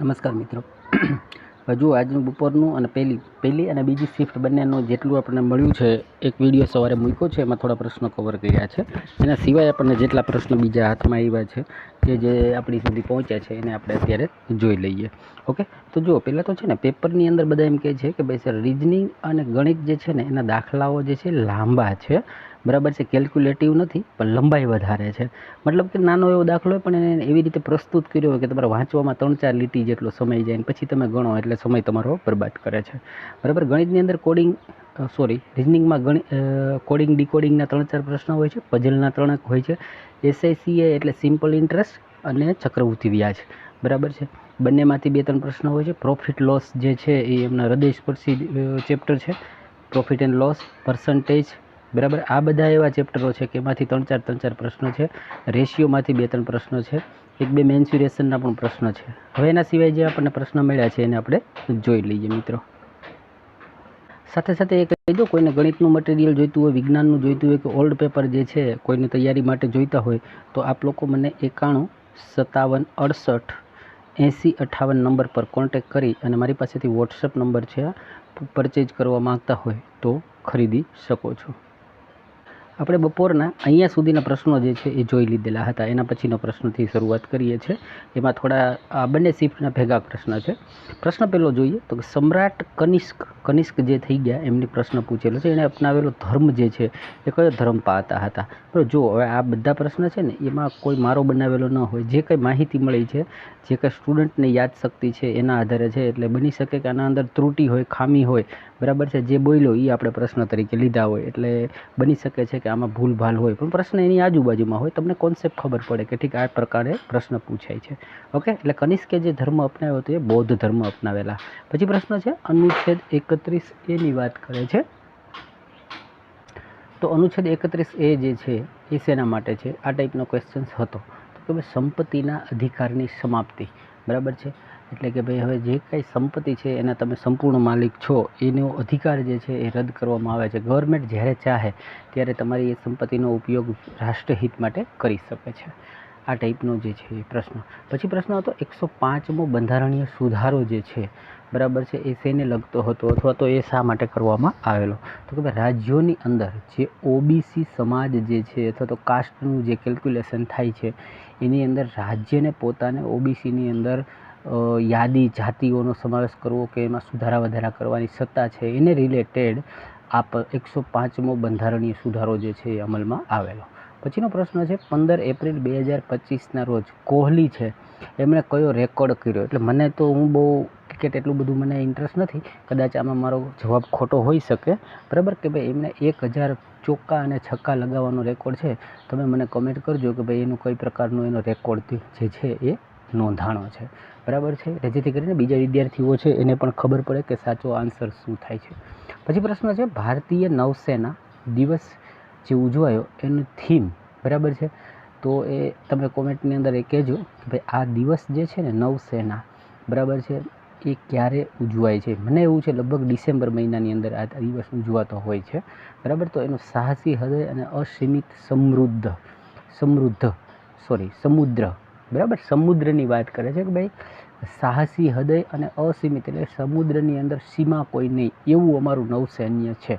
નમસ્કાર મિત્રો. હજુ આજનું બપોરનું અને પહેલી પહેલી અને બીજી શિફ્ટ બંનેનું જેટલું આપણને મળ્યું છે, એક વીડિયો સવારે મૂક્યો છે, એમાં થોડા પ્રશ્નો કવર કર્યા છે. એના સિવાય આપણને જેટલા પ્રશ્નો બીજા હાથમાં આવ્યા છે જે જે આપણી સુધી પહોંચ્યા છે, એને આપણે અત્યારે જોઈ લઈએ. ઓકે તો જુઓ, પહેલાં તો છે ને, પેપરની અંદર બધા એમ કહે છે કે ભાઈ સર રિઝનિંગ અને ગણિત જે છે ને, એના દાખલાઓ જે છે લાંબા છે. બરાબર છે કેલ્ક્યુલેટિવ નથી, પણ લંબાઈ વધારે છે. મતલબ કે નાનો એવો દાખલો હોય, પણ એને એવી રીતે પ્રસ્તુત કર્યો હોય કે તમારે વાંચવામાં ત્રણ ચાર લીટી જેટલો સમય જાય પછી તમે ગણો, એટલે સમય તમારો બરબાદ કરે છે. બરાબર, ગણિતની અંદર કોડિંગ સોરી રિઝનિંગમાં ગણિત કોડિંગ ડીકોડિંગના ત્રણ ચાર પ્રશ્નો હોય છે પઝલના ત્રણ હોય છે એસઆઈસીએ એટલે સિમ્પલ ઇન્ટરેસ્ટ અને ચક્રવૃત્તિ વ્યાજ. બરાબર છે? બંનેમાંથી બે ત્રણ પ્રશ્નો હોય છે પ્રોફિટ લોસ જે છે એ એમના હૃદયસ્પર્શી ચેપ્ટર છે. પ્રોફિટ એન્ડ લોસ પર્સન્ટેજ બરાબર? આ બધા એવા ચેપ્ટરો છે કે એમાંથી ત્રણ ચાર ત્રણ ચાર પ્રશ્નો છે. રેશિયોમાંથી બે, ત્રણ પ્રશ્નો છે. એક બે મેન્સ્યુરેશનના પણ પ્રશ્નો છે. હવે એના સિવાય જે આપણને પ્રશ્ન મળ્યા છે એને આપણે જોઈ લઈએ મિત્રો. સાથે સાથે એ કહી દો કોઈને ગણિતનું મટીરિયલ જોઈતું હોય, વિજ્ઞાનનું જોઈતું હોય કે ઓલ્ડ પેપર જે છે, કોઈને તૈયારી માટે જોઈતા હોય, તો આપ લોકો મને એકાણું, સત્તાવન, અડસઠ, એંસી અઠ્ઠાવન નંબર પર કોન્ટેક કરી અને મારી પાસેથી વોટ્સઅપ નંબર છે પરચેજ કરવા માગતા હોય તો ખરીદી શકો છો. આપણે બપોરના અહીંયા સુધીના પ્રશ્નો જે છે એ જોઈ લીધેલા હતા. એના પછીનો પ્રશ્નથી શરૂઆત કરીએ છીએ. એમાં થોડા, આ બંને શિફ્ટના ભેગા પ્રશ્ન છે. પ્રશ્ન પહેલો જોઈએ તો સમ્રાટ કનિષ્ક કનિષ્ક જે થઈ ગયા એમની પ્રશ્ન પૂછેલો છે. એણે અપનાવેલો ધર્મ જે છે એ કયો ધર્મ પાતા હતા? બરાબર જો હવે આ બધા પ્રશ્ન છે ને, એમાં કોઈ મારો બનાવેલો ન હોય, જે કંઈ માહિતી મળી છે, જે કંઈ સ્ટુડન્ટને યાદશક્તિ છે એના આધારે છે, એટલે બની શકે કે આના અંદર ત્રુટિ હોય, ખામી હોય, બરાબર છે? જે બોલ્યો એ આપણે પ્રશ્ન તરીકે લીધા હોય, એટલે બની શકે છે કે આમાં ભૂલ ભાલ હોય. પણ પ્રશ્ન એની આજુબાજુમાં હોય. તમને કોન્સેપ્ટ ખબર પડે કે ઠીક આ પ્રકારે પ્રશ્ન પૂછાય છે. ઓકે એટલે કનિષ્કે જે ધર્મ અપનાવ્યો હતો એ બૌદ્ધ ધર્મ અપનાવેલા. પછી પ્રશ્ન છે, અનુચ્છેદ એકત્રીસ એની વાત કરે છે. તો અનુચ્છેદ એકત્રીસ એ જે છે, એ શેના માટે છે? આ ટાઈપનો ક્વેશ્ચન્સ હતો. તો કે ભાઈ સંપત્તિના અધિકારની સમાપ્તિ. બરાબર છે? એટલે કે ભાઈ હવે જે કાંઈ સંપત્તિ છે એના તમે સંપૂર્ણ માલિક છો, એનો અધિકાર જે છે એ રદ કરવામાં આવે છે. ગવર્મેન્ટ જ્યારે ચાહે ત્યારે તમારી એ સંપત્તિનો ઉપયોગ રાષ્ટ્રહિત માટે કરી શકે છે. આ ટાઈપનો જે છે એ પ્રશ્ન. પછી પ્રશ્ન હતો એકસો પાંચમો બંધારણીય સુધારો જે છે બરાબર છે? એ શેને લગતો હતો અથવા તો એ શા માટે કરવામાં આવેલો? તો કે ભાઈ, રાજ્યોની અંદર જે ઓબીસી સમાજ જે છે અથવા તો કાસ્ટનું જે કેલ્ક્યુલેશન થાય છે, એની અંદર રાજ્યને પોતાને ઓબીસીની અંદર યાદી, જાતિઓનો સમાવેશ કરવો કે એમાં સુધારા વધારા કરવાની સત્તા છે, એને રિલેટેડ આપ એકસો પાંચમો બંધારણીય સુધારો જે છે એ અમલમાં આવેલો. પછીનો પ્રશ્ન છે, પંદર એપ્રિલ બે હજાર પચીસના રોજ કોહલી છે, એમણે કયો રેકોર્ડ કર્યો? એટલે મને તો હું બહુ ક્રિકેટ એટલું બધું મને ઇન્ટરેસ્ટ નથી. કદાચ આમાં મારો જવાબ ખોટો હોઈ શકે. બરાબર કે ભાઈ એમને એક હજાર ચોક્કા અને છક્કા લગાવવાનો રેકોર્ડ છે. તમે મને કમેન્ટ કરજો કે ભાઈ એનું કઈ પ્રકારનો એનો રેકોર્ડ જે છે એ નોંધાણો છે. બરાબર છે? જેથી કરીને બીજા વિદ્યાર્થીઓ છે એને પણ ખબર પડે કે સાચો આન્સર શું થાય છે. પછી પ્રશ્ન છે, ભારતીય નૌસેના દિવસ જે ઉજવાયો એનું થીમ બરાબર છે? તો એ તમે કોમેન્ટની અંદર એ કહેજો કે ભાઈ આ દિવસ જે છે ને નૌસેના, બરાબર છે? એ ક્યારે ઉજવાય છે? મને એવું છે, લગભગ ડિસેમ્બર મહિનાની અંદર આ દિવસ ઉજવાતો હોય છે. બરાબર? તો એનું સાહસી હૃદય અને અસીમિત સમૃદ્ધ સમૃદ્ધ સોરી સમુદ્ર, બરાબર? સમુદ્રની વાત કરે છે કે ભાઈ, સાહસી હૃદય અને અસીમિત, એટલે સમુદ્રની અંદર સીમા કોઈ નહીં. એવું અમારું નૌસૈન્ય છે.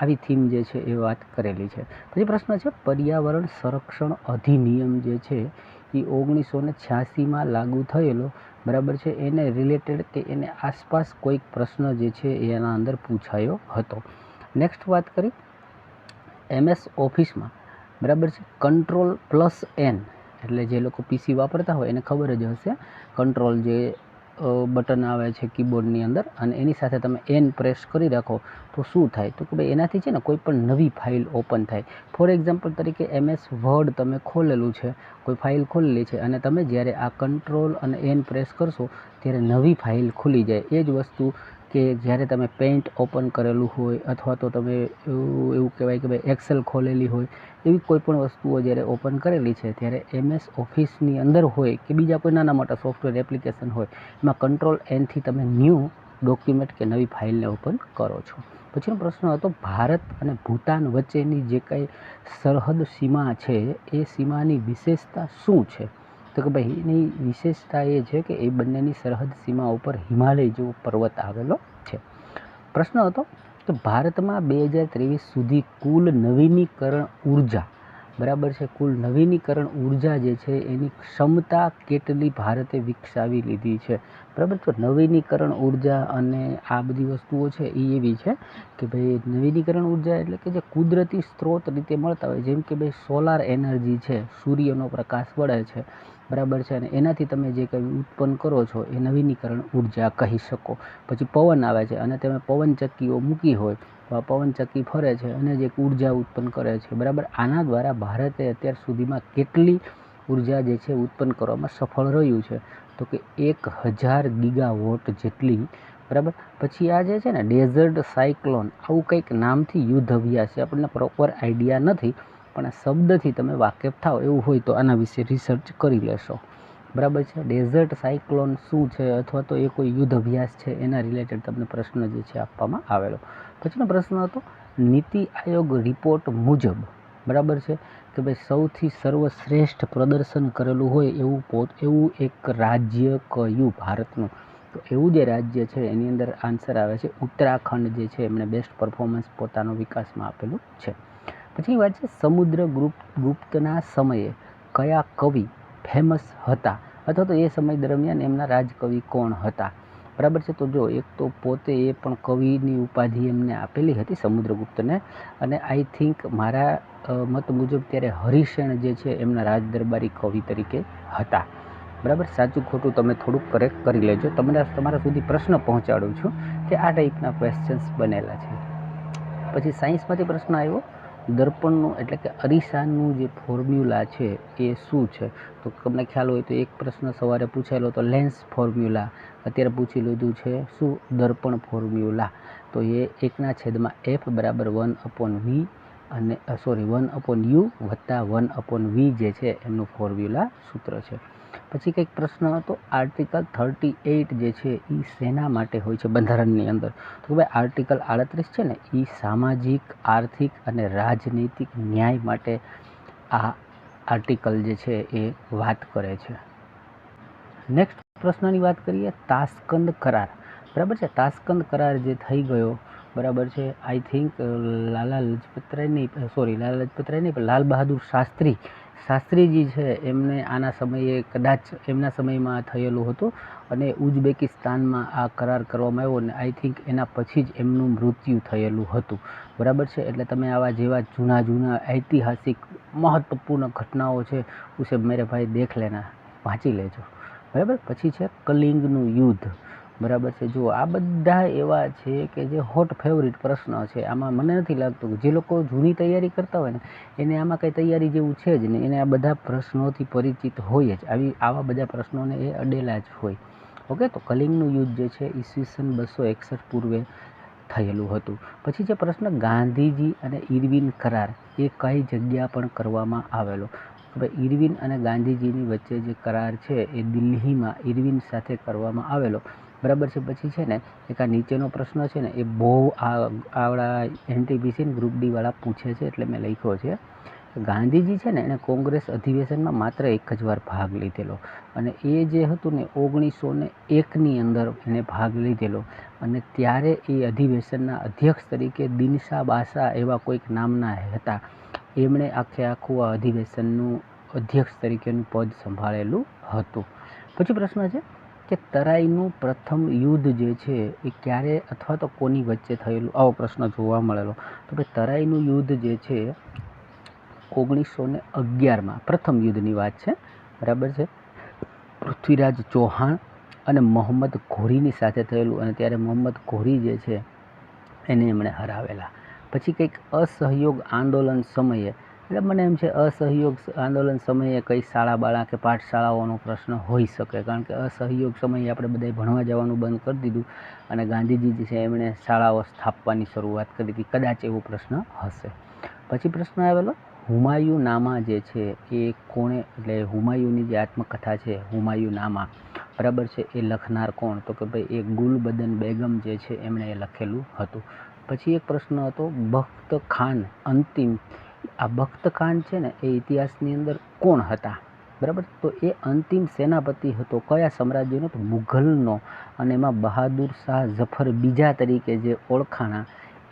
આવી થીમ જે છે એ વાત કરેલી છે. પછી પ્રશ્ન છે, પર્યાવરણ સંરક્ષણ અધિનિયમ જે છે એ ઓગણીસો ને છ્યાસીમાં લાગુ થયેલો, બરાબર છે? એને રિલેટેડ કે એને આસપાસ કોઈક પ્રશ્ન જે છે એના અંદર પૂછાયો હતો. નેક્સ્ટ વાત કરી. એમએસ ઓફિસમાં, બરાબર છે? કંટ્રોલ પ્લસ એન એટલે જે લોકો પીસી વાપરતા હોય એને ખબર જ હશે. કંટ્રોલ જે બટન આવે છે કીબોર્ડની અંદર અને એની સાથે તમે એન પ્રેસ કરી રાખો તો શું થાય? તો કે ભાઈ એનાથી છે ને કોઈ પણ નવી ફાઇલ ઓપન થાય. ફોર એક્ઝામ્પલ તરીકે એમએસ વર્ડ તમે ખોલેલું છે, કોઈ ફાઇલ ખોલેલી છે અને તમે જ્યારે આ કંટ્રોલ અને એન પ્રેસ કરશો ત્યારે નવી ફાઇલ ખુલી જાય. એ જ વસ્તુ કે જ્યારે તમે પેન્ટ ઓપન કરેલું હોય અથવા તો તમે એવું એવું કહેવાય કે ભાઈ એક્સેલ ખોલેલી હોય, એવી કોઈપણ વસ્તુઓ જ્યારે ઓપન કરેલી છે, ત્યારે એમએસ ઓફિસની અંદર હોય કે બીજા કોઈ નાના મોટા સોફ્ટવેર એપ્લિકેશન હોય, એમાં કંટ્રોલ એનથી તમે ન્યૂ ડોક્યુમેન્ટ કે નવી ફાઇલને ઓપન કરો છો. પછીનો પ્રશ્ન હતો, ભારત અને ભૂટાન વચ્ચેની જે કાંઈ સરહદ સીમા છે, એ સીમાની વિશેષતા શું છે? તો કે ભાઈ, એની વિશેષતા એ છે કે એ બંનેની સરહદ સીમા ઉપર હિમાલય જેવો પર્વત આવેલો છે. પ્રશ્ન હતો કે ભારતમાં બે હજાર ત્રેવીસ સુધી કુલ નવીનીકરણ ઊર્જા બરાબર છે. કુલ નવીનીકરણ ઊર્જા જે છે એની ક્ષમતા કેટલી ભારતે વિકસાવી લીધી છે. બરાબર? તો નવીનીકરણ ઊર્જા અને આ બધી વસ્તુઓ છે એ એવી છે કે ભાઈ નવીનીકરણ ઊર્જા એટલે કે જે કુદરતી સ્ત્રોત રીતે મળતા હોય, જેમ કે ભાઈ સોલાર એનર્જી છે, સૂર્યનો પ્રકાશ પડે છે. બરાબર છે? અને એનાથી તમે જે કંઈ ઉત્પન્ન કરો છો એ નવીનીકરણ ઊર્જા કહી શકો. પછી પવન આવે છે અને તમે પવનચક્કીઓ મૂકી હોય. પવનચક્કી ફરે છે અને જે એક ઊર્જા ઉત્પન્ન કરે છે. બરાબર? આના દ્વારા ભારતે અત્યાર સુધીમાં કેટલી ઊર્જા જે છે ઉત્પન્ન કરવામાં સફળ રહ્યું છે? તો કે એક હજાર ગીગાવોટ જેટલી. બરાબર? પછી આ જે છે ને, ડેઝર્ટ સાયક્લોન, આવું કંઈક નામથી યુદ્ધ અભ્યાસ છે. આપણને પ્રોપર આઈડિયા નથી, પણ આ શબ્દથી તમે વાકેફ થાઓ એવું હોય તો આના વિશે રિસર્ચ કરી લેશો. બરાબર છે? ડેઝર્ટ સાયક્લોન શું છે? અથવા તો એ કોઈ યુદ્ધ અભ્યાસ છે? એના રિલેટેડ તમને પ્રશ્ન જે છે આપવામાં આવેલો. પછીનો પ્રશ્ન હતો? નીતિ આયોગ રિપોર્ટ મુજબ. બરાબર છે? કે ભાઈ સૌથી સર્વશ્રેષ્ઠ પ્રદર્શન કરેલું હોય એવું પોત, એવું એક રાજ્ય કયું? ભારતનું. તો એવું જે રાજ્ય છે, એની અંદર આન્સર આવે છે. ઉત્તરાખંડ જે છે, એમણે બેસ્ટ પરફોર્મન્સ પોતાનો વિકાસમાં આપેલું છે. પછી વાત છે સમુદ્ર ગુપ્ત, ગુપ્તના સમયે કયા કવિ ફેમસ હતા? અથવા તો એ સમય દરમિયાન એમના રાજકવિ કોણ હતા? બરાબર છે? તો જો, એક તો પોતે એ પણ કવિની ઉપાધિ એમને આપેલી હતી સમુદ્રગુપ્તને અને આઈ થિંક મારા મત મુજબ ત્યારે હરિશેણ જે છે એમના રાજદરબારી કવિ તરીકે હતા. બરાબર? સાચું ખોટું તમે થોડુંક કરેક્ટ કરી લેજો. તમને તમારા સુધી પ્રશ્ન પહોંચાડું છું કે આ ટાઈપના ક્વેશ્ચન્સ બનેલા છે. પછી સાયન્સમાંથી પ્રશ્ન આવ્યો. દર્પણનું એટલે કે અરીસાનું જે ફોર્મ્યુલા છે એ શું છે? તો તમને ખ્યાલ હોય તો એક પ્રશ્ન સવારે પૂછાયેલો તો લેન્સ ફોર્મ્યુલા. અત્યારે પૂછી લીધું છે, શું દર્પણ ફોર્મ્યુલા? તો એ એકના છેદમાં એફ બરાબર વન અપોન વી અને સોરી, વન અપોન યુ વત્તા વન અપોન વી જે છે, એમનું ફોર્મ્યુલા સૂત્ર છે. પછી કંઈક પ્રશ્ન હતો આર્ટિકલ થર્ટી એઇટ જે છે એ શેના માટે હોય છે બંધારણની અંદર? તો ભાઈ આર્ટિકલ આડત્રીસ છે ને એ સામાજિક, આર્થિક અને રાજનૈતિક ન્યાય માટે આ આર્ટિકલ જે છે એ વાત કરે છે. નેક્સ્ટ પ્રશ્નની વાત કરીએ, તાસ્કંદ કરાર. બરાબર છે? તાસ્કંદ કરાર જે થઈ ગયો, બરાબર છે? આઈ થિંક લાલા લજપતરાય નહીં સોરી લાલા લજપતરાય નહીં પણ લાલ બહાદુર શાસ્ત્રી શાસ્ત્રીજી છે, એમને આના સમયે કદાચ એમના સમયમાં થયેલું હતું અને ઉઝબેકિસ્તાનમાં આ કરાર કરવામાં આવ્યો અને આઈ થિંક એના પછી જ એમનું મૃત્યુ થયેલું હતું. બરાબર છે? એટલે તમે આવા જેવા જૂના જૂના ઐતિહાસિક મહત્વપૂર્ણ ઘટનાઓ છે, ઉસે મેરે ભાઈ દેખ લેના, વાંચી લેજો. બરાબર? પછી છે કલિંગનું યુદ્ધ. બરાબર છે? જો આ બધા એવા છે કે જે હોટ ફેવરિટ પ્રશ્ન છે. આમાં મને નથી લાગતું જે લોકો જૂની તૈયારી કરતા હોય ને, એને આમાં કંઈ તૈયારી જેવું છે જ નહીં. એને આ બધા પ્રશ્નોથી પરિચિત હોય જ. આવી, આવા બધા પ્રશ્નોને એ અડેલા જ હોય. ઓકે, તો કલિંગનું યુદ્ધ જે છે, ઈસવીસન બસો એકસઠ પૂર્વે થયેલું હતું. પછી જે પ્રશ્ન ગાંધીજી અને ઇરવિન કરાર, એ કઈ જગ્યા પણ કરવામાં આવેલો? હવે ઇરવિન અને ગાંધીજીની વચ્ચે જે કરાર છે એ દિલ્હીમાં ઇરવિન સાથે કરવામાં આવેલો. બરાબર છે, પછી છે ને એક આ નીચેનો પ્રશ્ન છે ને એ બહુ આ આવડા એનટીપીસી ગ્રુપ ડી વાળા પૂછે છે એટલે મેં લખ્યો છે. ગાંધીજી છે ને એણે કોંગ્રેસ અધિવેશનમાં માત્ર એક જ વાર ભાગ લીધેલો અને એ જે હતું ને ઓગણીસો ને એકની અંદર એણે ભાગ લીધેલો અને ત્યારે એ અધિવેશનના અધ્યક્ષ તરીકે દિનશા બાસા એવા કોઈક નામના હતા. એમણે આખે આખું આ અધિવેશનનું અધ્યક્ષ તરીકેનું પદ સંભાળેલું હતું. પછી પ્રશ્ન છે કે તરાઈનું પ્રથમ યુદ્ધ જે છે એ ક્યારે અથવા તો કોની વચ્ચે થયેલું? આવો પ્રશ્ન જોવા મળેલો. તો ભાઈ તરાઈનું યુદ્ધ જે છે ઓગણીસો ને અગિયારમાં પ્રથમ યુદ્ધની વાત છે. બરાબર છે? પૃથ્વીરાજ ચૌહાણ અને મોહમ્મદ ઘોરીની સાથે થયેલું અને ત્યારે મોહમ્મદ ઘોરી જે છે એને એમણે હરાવેલા. પછી કંઈક અસહયોગ આંદોલન સમયે એટલે મને એમ છે, અસહયોગ આંદોલન સમયે કઈ શાળા બાળા કે પાઠશાળાઓનો પ્રશ્ન હોઈ શકે. કારણ કે અસહયોગ સમયે આપણે બધાએ ભણવા જવાનું બંધ કરી દીધું અને ગાંધીજી જે છે એમણે શાળાઓ સ્થાપવાની શરૂઆત કરી હતી કદાચ એવો પ્રશ્ન હશે. પછી પ્રશ્ન આવેલો, હુમાયુનામા જે છે એ કોણે, એટલે હુમાયુની જે આત્મકથા છે, હુમાયુનામા, બરાબર છે? એ લખનાર કોણ? તો કે ભાઈ એ ગુલબદન બેગમ જે છે એમણે એ લખેલું હતું. પછી એક પ્રશ્ન હતો બખ્ત ખાન અંતિમ આ બખ્ત છે ને એ ઇતિહાસની અંદર કોણ હતા? બરાબર? તો એ અંતિમ સેનાપતિ હતો. કયા સામ્રાજ્યનો? તો મુઘલનો. અને એમાં બહાદુર શાહ ઝફર બીજા તરીકે જે ઓળખાણા,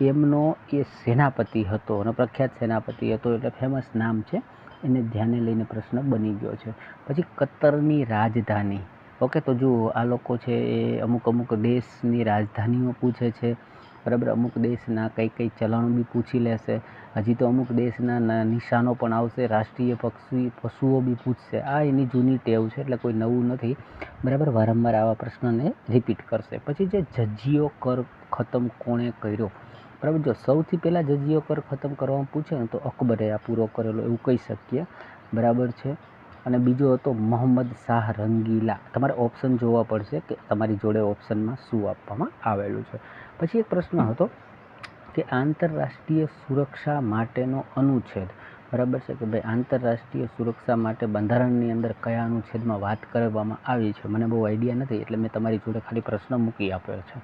એમનો એ સેનાપતિ હતો અને પ્રખ્યાત સેનાપતિ હતો. એટલે ફેમસ નામ છે. એને ધ્યાને લઈને પ્રશ્ન બની ગયો છે. પછી કતરની રાજધાની. ઓકે, તો જુઓ, આ લોકો છે એ અમુક અમુક દેશની રાજધાનીઓ પૂછે છે. બરાબર? અમુક દેશના કઈ કઈ ચલણ બી પૂછી લેશે. હજી તો અમુક દેશના નિશાનો પણ આવશે. રાષ્ટ્રીય પક્ષી, પશુઓ બી પૂછશે. આ એની જૂની ટેવ છે, એટલે કોઈ નવું નથી. બરાબર? વારંવાર આવા પ્રશ્નને રિપીટ કરશે. પછી જે જજ્જીઓ કર ખતમ કોણે કર્યો? બરાબર? જો સૌથી પહેલાં જજ્જીઓ કર ખતમ કરવામાં પૂછે ને તો અકબરે આ પૂરો કરેલો, એવું કહી શકીએ. બરાબર છે? અને બીજો હતો મોહમ્મદ શાહ રંગીલા. તમારે ઓપ્શન જોવા પડશે કે તમારી જોડે ઓપ્શનમાં શું આપવામાં આવેલું છે. પછી એક પ્રશ્ન હતો કે આંતરરાષ્ટ્રીય સુરક્ષા માટેનો અનુચ્છેદ. બરાબર છે કે ભાઈ આંતરરાષ્ટ્રીય સુરક્ષા માટે બંધારણની અંદર કયા અનુચ્છેદમાં વાત કરવામાં આવી છે? મને બહુ આઈડિયા નથી, એટલે મેં તમારી જોડે ખાલી પ્રશ્ન મૂકી આપ્યો છે.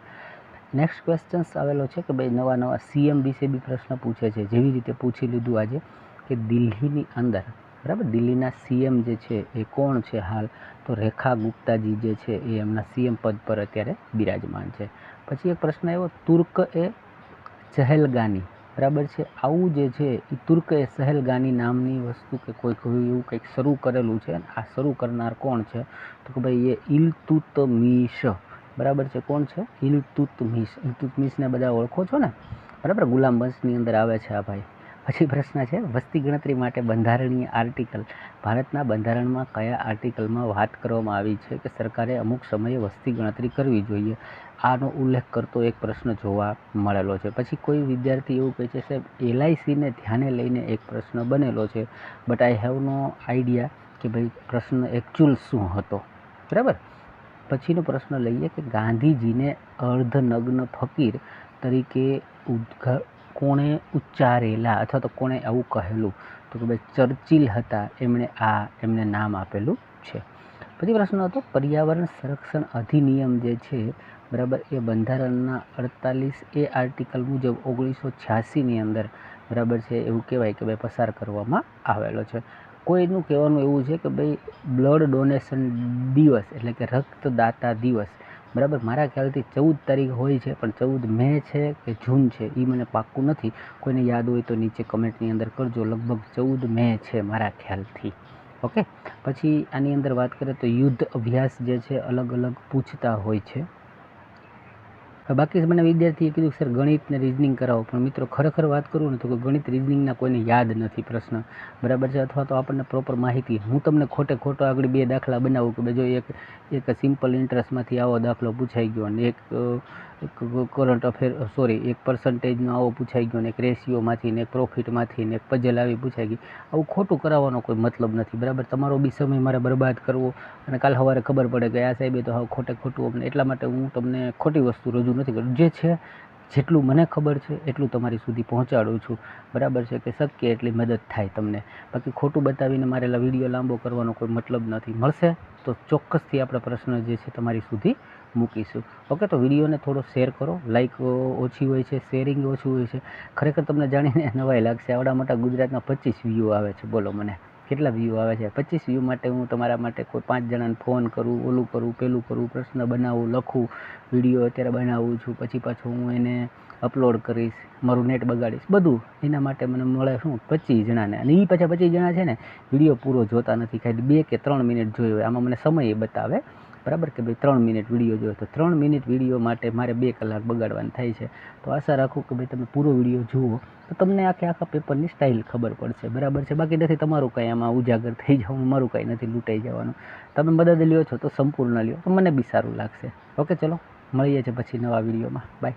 નેક્સ્ટ ક્વેશ્ચન્સ આવેલો છે કે ભાઈ નવા નવા સીએમ વિશે બી પ્રશ્ન પૂછે છે. જેવી રીતે પૂછી લીધું આજે કે દિલ્હીની અંદર, બરાબર? દિલ્હીના સીએમ જે છે એ કોણ છે હાલ? તો રેખા ગુપ્તાજી જે છે એ એમના સીએમ પદ પર અત્યારે બિરાજમાન છે. પછી એક પ્રશ્ન આવ્યો, તુર્ક એ ચહેલગાની બરાબર છે? આવું જે છે, એ તુર્ક એ સહેલગાની નામની વસ્તુ કે કોઈ કોઈ એવું કંઈક શરૂ કરેલું છે. આ શરૂ કરનાર કોણ છે? તો કે ભાઈ એ ઇલતુતમિશ બરાબર છે? કોણ છે? ઇલતુતમિશ ઇલતુતમિશને બધા ઓળખો છો ને? બરાબર? ગુલામ વંશની અંદર આવે છે આ ભાઈ. પછી પ્રશ્ન છે, વસ્તી ગણતરી માટે બંધારણીય આર્ટિકલ. ભારતના બંધારણમાં કયા આર્ટિકલમાં વાત કરવામાં આવી છે કે સરકારે અમુક સમયે વસ્તી ગણતરી કરવી જોઈએ? આનો ઉલ્લેખ કરતો એક પ્રશ્ન જોવા મળેલો છે. પછી કોઈ વિદ્યાર્થી એવું કહે છે, સાહેબ, એલઆઈસીને ધ્યાને લઈને એક પ્રશ્ન બનેલો છે but I have no idea કે ભાઈ પ્રશ્ન એકચ્યુઅલ શું હતો. બરાબર? પછીનો પ્રશ્ન લઈએ કે ગાંધીજીને અર્ધનગ્ન ફકીર તરીકે ઉદ્ઘા, કોણે ઉચ્ચારેલા અથવા તો કોણે આવું કહેલું? તો કે ભાઈ ચર્ચિલ હતા, એમણે આ, એમને નામ આપેલું છે. પછી પ્રશ્ન હતો, પર્યાવરણ સંરક્ષણ અધિનિયમ જે છે બરાબર? એ બંધારણના અડતાલીસ એ આર્ટિકલ મુજબ ઓગણીસો છ્યાસીની અંદર બરાબર છે, એવું કહેવાય કે ભાઈ પસાર કરવામાં આવેલો છે. કોઈનું કહેવાનું એવું છે કે ભાઈ બ્લડ ડોનેશન દિવસ એટલે કે રક્તદાતા દિવસ, બરાબર? મારા ખ્યાલથી ચૌદ તારીખ હોય છે, પણ ચૌદ મે છે કે જૂન છે એ મને પાક્કું નથી. કોઈને યાદ હોય તો નીચે કમેન્ટની અંદર કરજો. લગભગ ચૌદ મે છે મારા ખ્યાલથી. ઓકે? પછી આની અંદર વાત કરીએ તો યુદ્ધ અભ્યાસ જે છે અલગ અલગ પૂછતા હોય છે. બાકી મને વિદ્યાર્થીએ કીધું સર ગણિત ને રિઝનિંગ કરાવો. પણ મિત્રો, ખરેખર વાત કરું ને તો ગણિત રિઝનિંગના કોઈને યાદ નથી પ્રશ્ન. બરાબર છે? અથવા તો આપણને પ્રોપર માહિતી. હું તમને ખોટે ખોટો આગળ બે દાખલા બનાવું કે જો એક એક સિમ્પલ ઇન્ટરેસ્ટમાંથી આવો દાખલો પૂછાઈ ગયો અને એક એક કરંટ અફેર સોરી એક પર્સન્ટેજનો આવો પૂછાઈ ગયો ને એક રેશિયોમાંથી ને એક પ્રોફિટમાંથી ને એક પજલ આવી પૂછાઈ ગઈ. આવું ખોટું કરાવવાનો કોઈ મતલબ નથી. બરાબર? તમારો બી સમય મારે બરબાદ કરવો અને કાલ સવારે ખબર પડે કે આ સાહેબે તો હવે ખોટે ખોટું અમને એટલા માટે હું તમને ખોટી વસ્તુ રજૂ નથી કરું જે છે, જેટલું મને ખબર છે, એટલું તમારી સુધી પહોંચાડું છું. બરાબર છે કે શક્ય એટલી મદદ થાય તમને. બાકી ખોટું બતાવીને મારે વીડિયો લાંબો કરવાનો કોઈ મતલબ નથી. મળશે તો ચોક્કસથી આપણે પ્રશ્ન જે છે તમારી સુધી મૂકીશું. ઓકે, તો વિડીયોને થોડો શેર કરો. લાઇક ઓછી હોય છે શેરિંગ ઓછું હોય છે. ખરેખર તમને જાણીને નવાઈ લાગશે. આવડા મોટા ગુજરાતના પચીસ વ્યૂ આવે છે. બોલો મને. કેટલા વ્યૂ આવે છે? પચીસ વ્યૂ માટે હું તમારા માટે કોઈ પાંચ જણાને ફોન કરું, ઓલું કરું, પેલું કરું, પ્રશ્ન બનાવું, લખું વીડિયો અત્યારે બનાવું છું. પછી પાછું હું એને અપલોડ કરીશ, મારું નેટ બગાડીશ. બધું એના માટે મને મળે શું? પચીસ જણાને. અને એ પાછા પચીસ જણા છે ને વીડિયો પૂરો જોતા નથી. ખાલી બે કે ત્રણ મિનિટ જોયો આમાં મને સમય બતાવે. બરાબર કે ભાઈ ત્રણ મિનિટ વીડિયો જોયો? તો ત્રણ મિનિટ વીડિયો માટે મારે બે કલાક બગાડવાની થાય છે. તો આશા રાખું કે ભાઈ તમે પૂરો વીડિયો જુઓ. તો તમને આખે આખા પેપરની સ્ટાઇલ ખબર પડશે. બરાબર છે? બાકી નથી તમારું કાંઈ આમાં ઉજાગર થઈ જવાનું, મારું કાંઈ નથી લૂંટાઈ જવાનું. તમે મદદ લ્યો છો તો સંપૂર્ણ લ્યો. તો મને બી સારું લાગશે. ઓકે, ચલો. મળીએ છીએ પછી નવા વિડીયોમાં. બાય